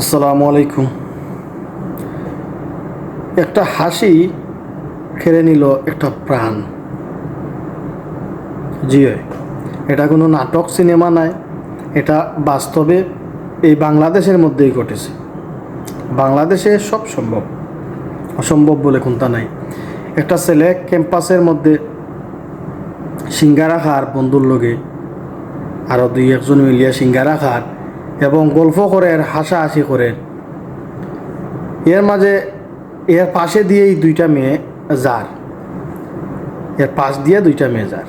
আসসালামু আলাইকুম। একটা হাসি কেড়ে নিল একটা প্রাণ। জি এটা কোনো নাটক, সিনেমা নাই এটা বাস্তবে এই বাংলাদেশের মধ্যেই ঘটেছে। বাংলাদেশে সব সম্ভব, অসম্ভব বলে কোনটা নাই। একটা ছেলে ক্যাম্পাসের মধ্যে সিঙ্গারা খার বন্ধুর লগে আরও দুই একজন মিলিয়া সিঙ্গারা খার এবং গল্প করে হাসাহাসি করে। এর মাঝে, এর পাশে দিয়েই দুইটা মেয়ে যার। এর পাশ দিয়ে দুইটা মেয়ে যার।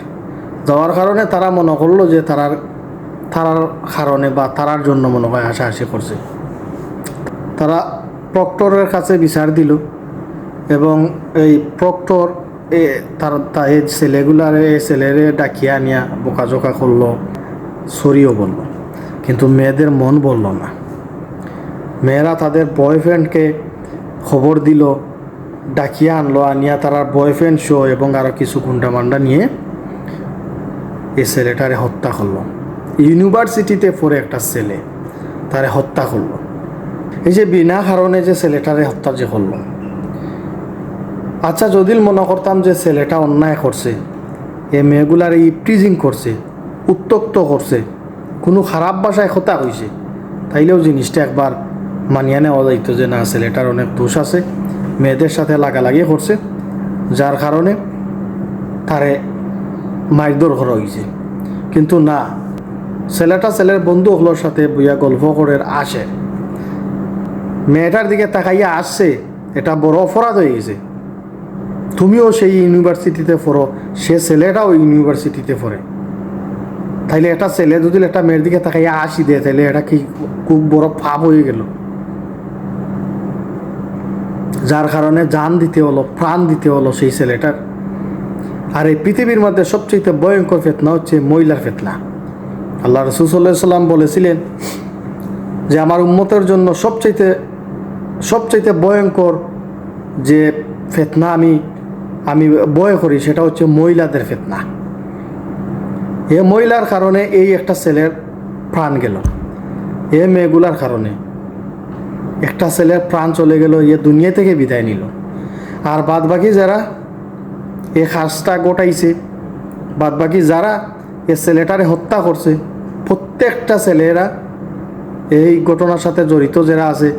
যাওয়ার কারণে তারা মনে করল যে তারার তারার কারণে বা তারার জন্য মনে হয় হাসাহাসি করছে। তারা প্রক্টরের কাছে বিচার দিল এবং এই প্রক্টর এ, তার তা- এই ছেলেগুলার এই ছেলেরে ডাকিয়া আনিয়া বোকাজোকা করল সরিও বলল। কিন্তু মেয়েদের মন বলল না। মেয়েরা তাদের বয়ফ্রেন্ডকে খবর দিল, ডাকিয়া আনলো, আনিয়া তারা বয়ফ্রেন্ড শো এবং আরও কিছু গুন্ডা মান্ডা নিয়ে এই ছেলেটারে হত্যা করল। ইউনিভার্সিটিতে পড়ে একটা ছেলে তারে হত্যা করল। এই যে বিনা কারণে যে ছেলেটারে হত্যা যে করল। আচ্ছা যদি মনে করতাম যে ছেলেটা অন্যায় করছে, এ মেয়েগুলার ইপ্রিজিং করছে উত্তক্ত করছে কোনো খারাপ ভাষায় কথা হয়েছে তাইলেও জিনিসটা একবার মানিয়ে নেওয়া যাইতো যে না, ছেলেটার অনেক দোষ আছে, মেয়েদের সাথে লাগালাগি করছে, যার কারণে তারে মারধর করা হয়েছে কিন্তু না, ছেলেটা ছেলের বন্ধুগুলোর সাথে বইয়া গল্প করে আসে। মেয়েটার দিকে তাকাইয়া আসছে, এটা বড় অপরাধ হয়ে গেছে। তুমিও সেই ইউনিভার্সিটিতে পড়ো, সে ছেলেটাও ইউনিভার্সিটিতে পড়ে। তাইলে একটা ছেলে যদি একটা মেয়ের দিকে তাকাইয়া আসি দেয়, তাইলে এটা কি খুব বড় পাপ হয়ে গেল? যার কারণে জান দিতে হলো, প্রাণ দিতে হলো সেই ছেলেটার। আর এই পৃথিবীর মধ্যে সবচেয়ে ভয়ঙ্কর ফেতনা হচ্ছে মহিলার ফেতনা। আল্লাহ সাল্লাম বলেছিলেন যে, আমার উন্মতের জন্য সবচাইতে সবচাইতে ভয়ঙ্কর যে ফেতনা আমি আমি বয় করি, সেটা হচ্ছে মহিলাদের ফেতনা। এ মহিলার কারণে এই একটা ছেলের প্রাণ গেল। এ মেয়েগুলার কারণে। একটা ছেলের প্রাণ চলে গেল, এ দুনিয়া থেকে বিদায় নিল। আর বাদ বাকি যারা এ খাসটা গোটাইছে বাদ বাকি যারা এ ছেলেটারে হত্যা করছে, প্রত্যেকটা ছেলেরা এই ঘটনার সাথে জড়িত যারা আছে,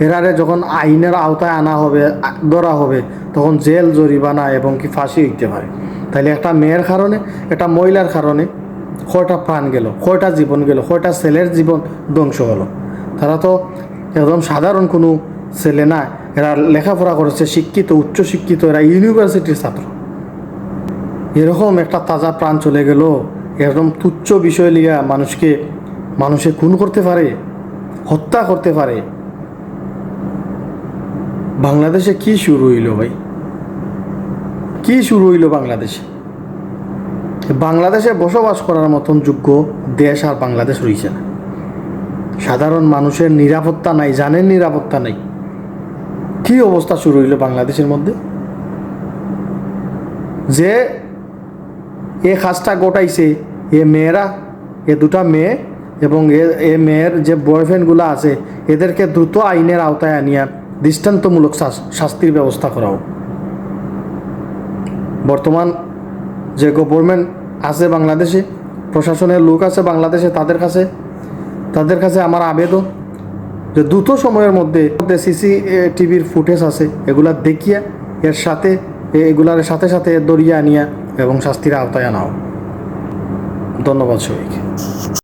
এরারে যখন আইনের আওতায় আনা হবে, ধরা হবে, তখন জেল জরিমানা এবং কি ফাঁসি হইতে পারে। তাইলে একটা মেয়ের কারণে, একটা মহিলার কারণে কয়টা প্রাণ গেল, কয়টা জীবন গেল, কয়টা ছেলের জীবন ধ্বংস হলো। তারা তো একদম সাধারণ কোনো ছেলে না, এরা লেখাপড়া করেছে, শিক্ষিত, উচ্চ শিক্ষিত, এরা ইউনিভার্সিটির ছাত্র। এরকম একটা তাজা প্রাণ চলে গেল এরকম তুচ্ছ বিষয় লিয়া মানুষকে, মানুষে খুন করতে পারে, হত্যা করতে পারে। বাংলাদেশে কি শুরু হইল ভাই? কি শুরু হইল বাংলাদেশে? বাংলাদেশে বসবাস করার মতন যোগ্য দেশ আর বাংলাদেশ রয়েছে না। সাধারণ মানুষের নিরাপত্তা নাই, জানের নিরাপত্তা নাই। কি অবস্থা শুরু হইল বাংলাদেশের মধ্যে? যে এ কাজটা গোটাইছে, এ মেয়েরা, এ দুটা মেয়ে এবং এ মেয়ের যে বয়ফ্রেন্ডগুলো আছে, এদেরকে দ্রুত আইনের আওতায় আনিয়া দৃষ্টান্তমূলক শাস- শাস্তির ব্যবস্থা করাও। বর্তমান যে গভর্নমেন্ট আছে বাংলাদেশে, প্রশাসনের লোক আছে বাংলাদেশে, তাদের কাছে তাদের কাছে আমার আবেদন যে দ্রুত সময়ের মধ্যে সিসি টিভির ফুটেজ আছে, এগুলা দেখিয়া, এর সাথে, এগুলার সাথে সাথে দরিয়া আনিয়া এবং শাস্তির আওতায় আনাও ধন্যবাদ সবাইকে।